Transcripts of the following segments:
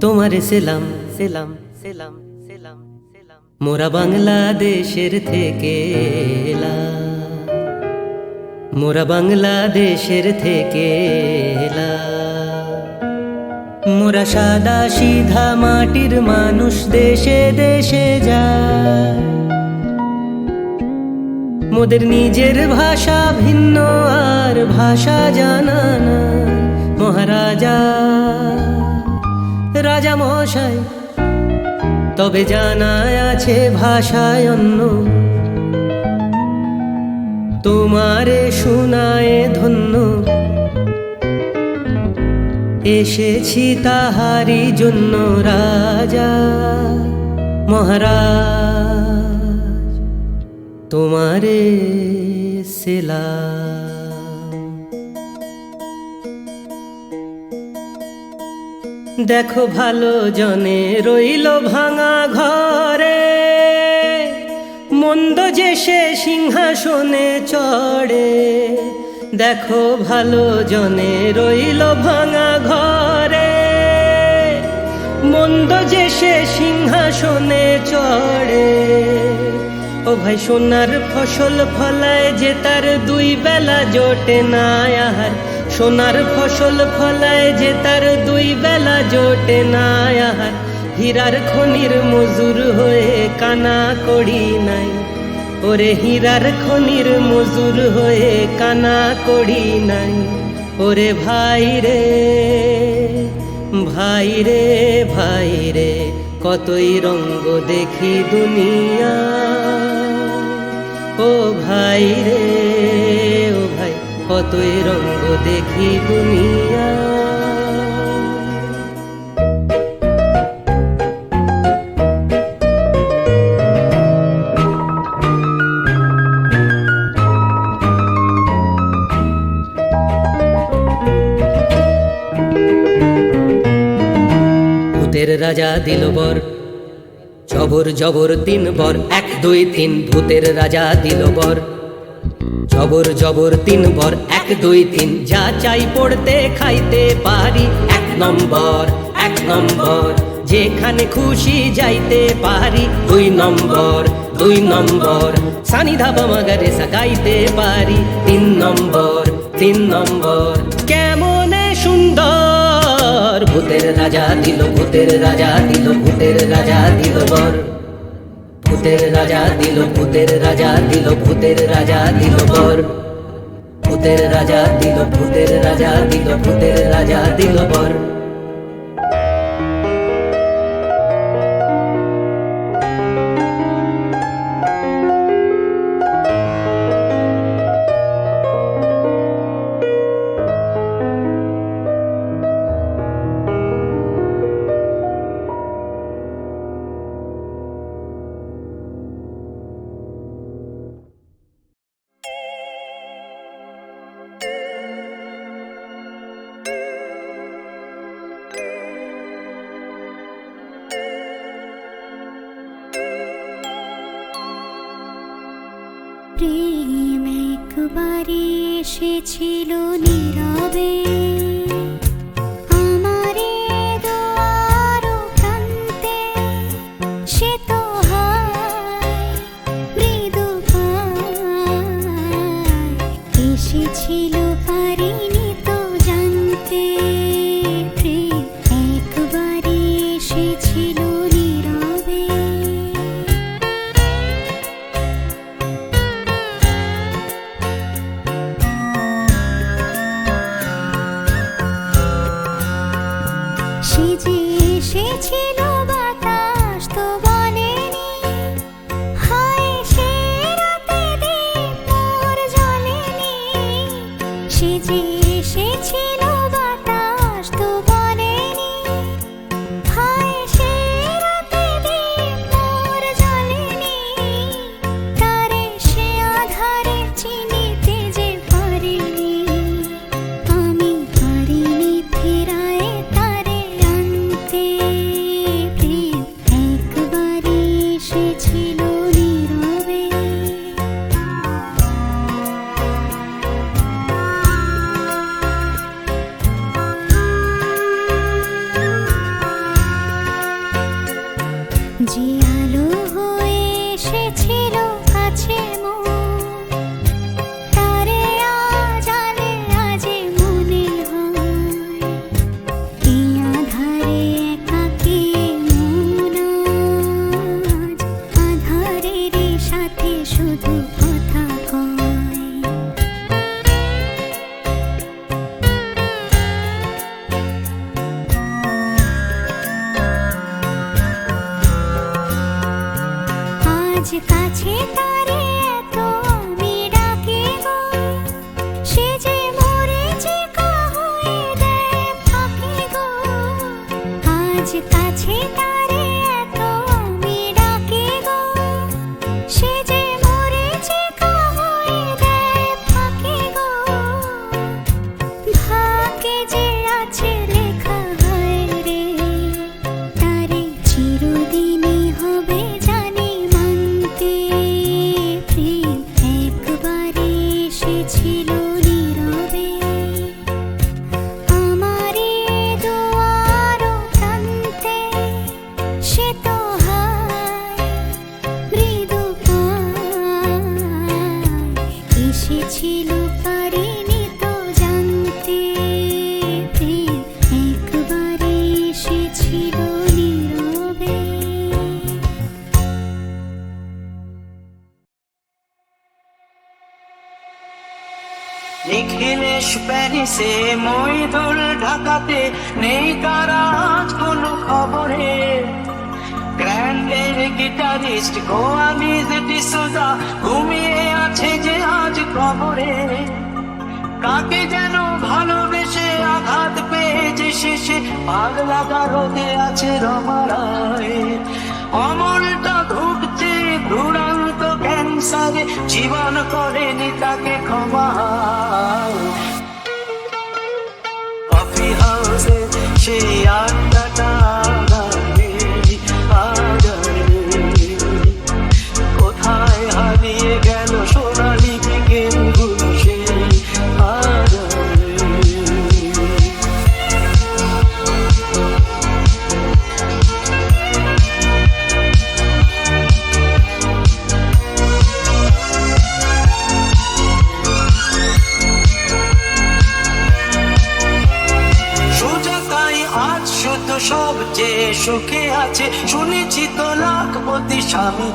তোমার সেলাম সেলাম সেলাম সেলাম সেলাম। মোরা বাংলাদেশের থেকে মোরা বাংলাদেশের থেকে মোরা সাদা সিধা মাটির মানুষ দেশে দেশে যায়। মোদের নিজের ভাষা ভিন্ন আর ভাষা জানা না মহারাজা, রাজা মশাই তবে জানা আছে ভাষায় অন্য। তোমারে শোনায় ধন্য। এসেছি তাহারি জন্য রাজা মহারাজ, তোমারে সেলাম দেখো ভালো জনে, রইল ভাঙা ঘরে। মন্দ যে সে সিংহাসনে চড়ে। দেখো ভালো জনে, রইল ভাঙা ঘরে। মন্দ যে সে সিংহাসনে চড়ে। ও ভাই, সোনার ফসল ফলায় যে তার দুই বেলা জোটে না আহার। সোনার ফসল ফলায় যে তার দুই বেলা জোটে না আহার হীরার খনির মজুর হয়ে কানা করি নাই। ওরে হীরার খনির মজুর হয়ে কানা করি নাই। ওরে ভাই রে ভাই রে ভাই রে, কতই রঙ্গ দেখি দুনিয়া। ও ভাই রে কতই রঙ্গ দেখি দুনিয়া। ভূতের রাজা দিল বর, জবর জবর তিন বর। এক, দুই, তিন, ভূতের রাজা দিল বর। জবর জবর তিন বর এক, দুই, তিন। যা চাই পড়তে, খাইতে পারি। এক নম্বর এক নম্বর, যেখানে খুশি যাইতে পারি। দুই নম্বর দুই নম্বর, সানি ধাবা মাগারে সাগাইতে পারি। তিন নম্বর তিন নম্বর, কেমনে সুন্দর। ভূতের রাজা দিল, ভূতের রাজা দিল, ভূতের রাজা দিল বর। ভূতের রাজা দিল, ভূতের রাজা দিল, ভূতের রাজা দিল বর। ভূতের রাজা দিল, ভূতের রাজা দিল, ভূতের রাজা দিল বর। ক্যাপিটালিস্ট গোয়ালিজ ডিসোজা, ঘুমিয়ে আছে যে আজ কবরে। কাকে যেন ভালোবেসে আঘাত পেয়েছে শেষে, পাগলা রোদে আছে রমারায়। অমলটা ঢুকছে দুরান্ত ক্যান্সারে, জীবন করেনি তাকে ক্ষমা। কফি হাউসে সেই আড্ডাটা। যে সুখে আছে, শুনেছি তো লাখপতি স্বামী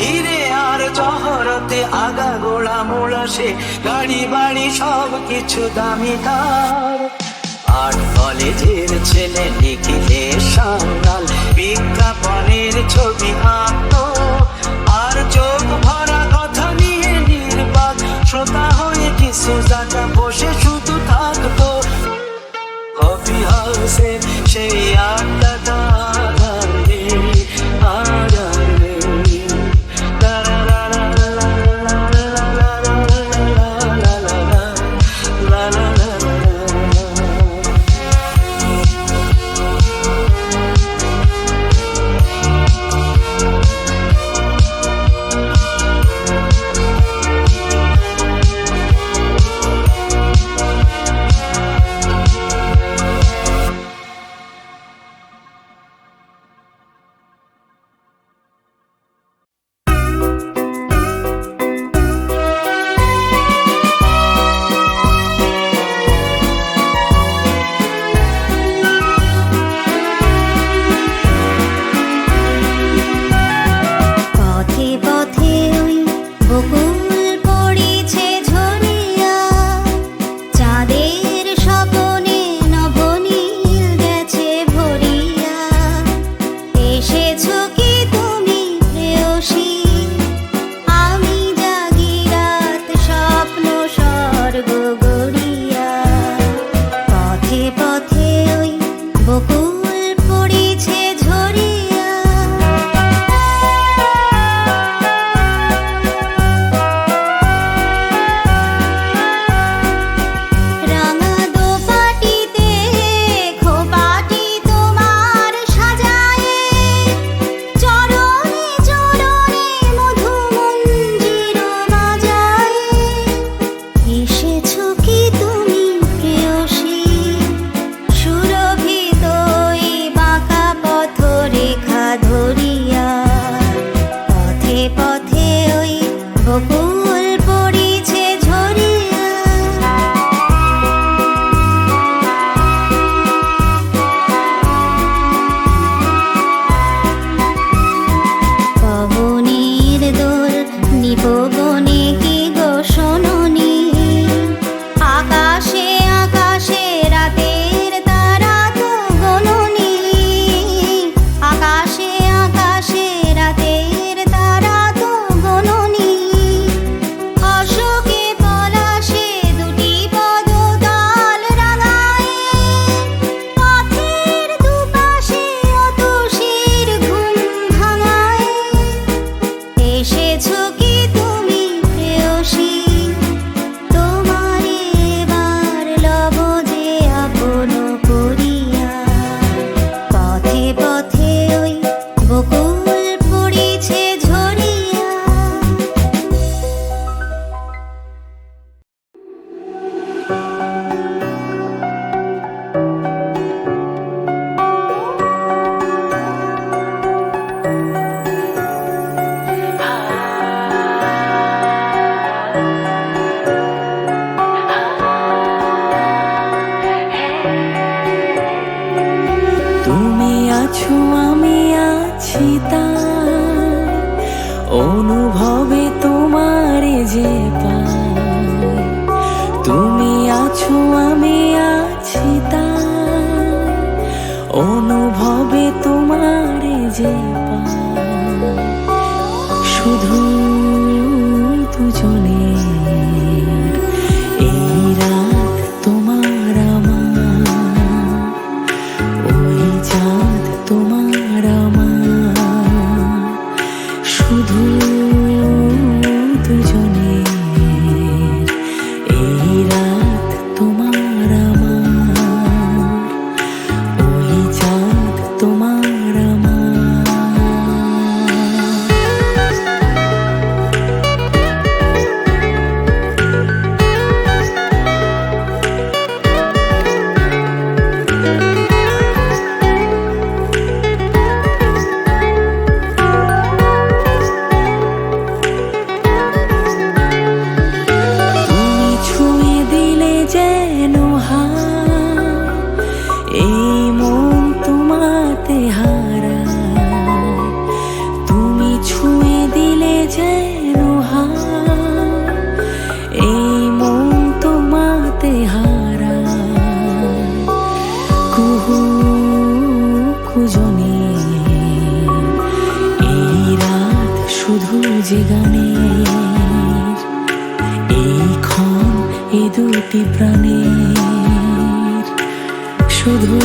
হিরে আর জহরতে আগা গোড়া মোড়াসে গাড়ি বাড়ি সব কিছু দামি তার। আর কলেজের ছেলে নিখিলে সাঙ্গাল বিজ্ঞাপনের ছবি আঁকত। আর চোখ ভরা কথা নিয়ে নির্বাক, শ্রোতা হয়ে কিছু জানা বসে শুধু থাকতো। কফি হাউসের share. এ দুটি প্রাণের শুধু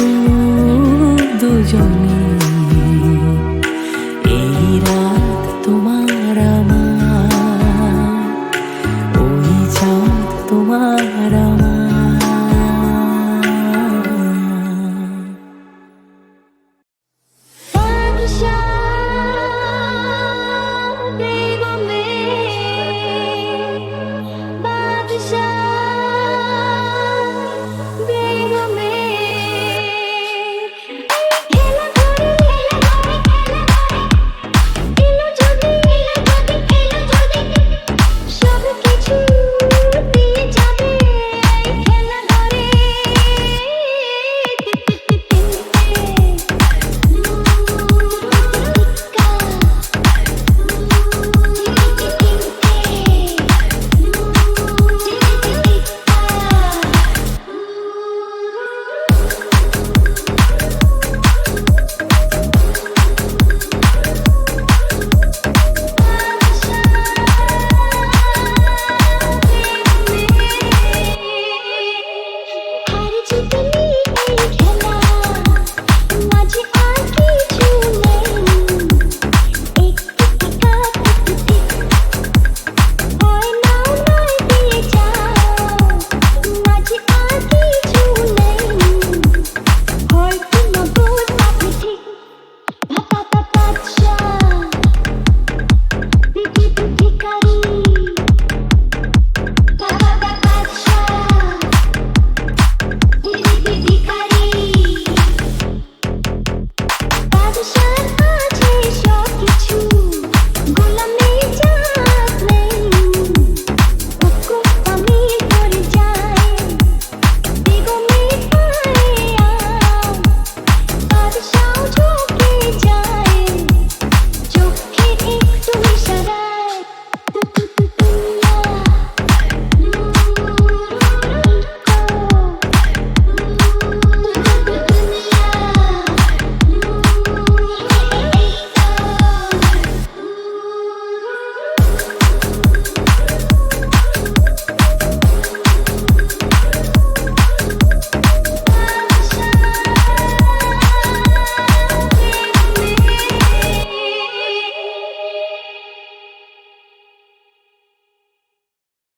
দুজনে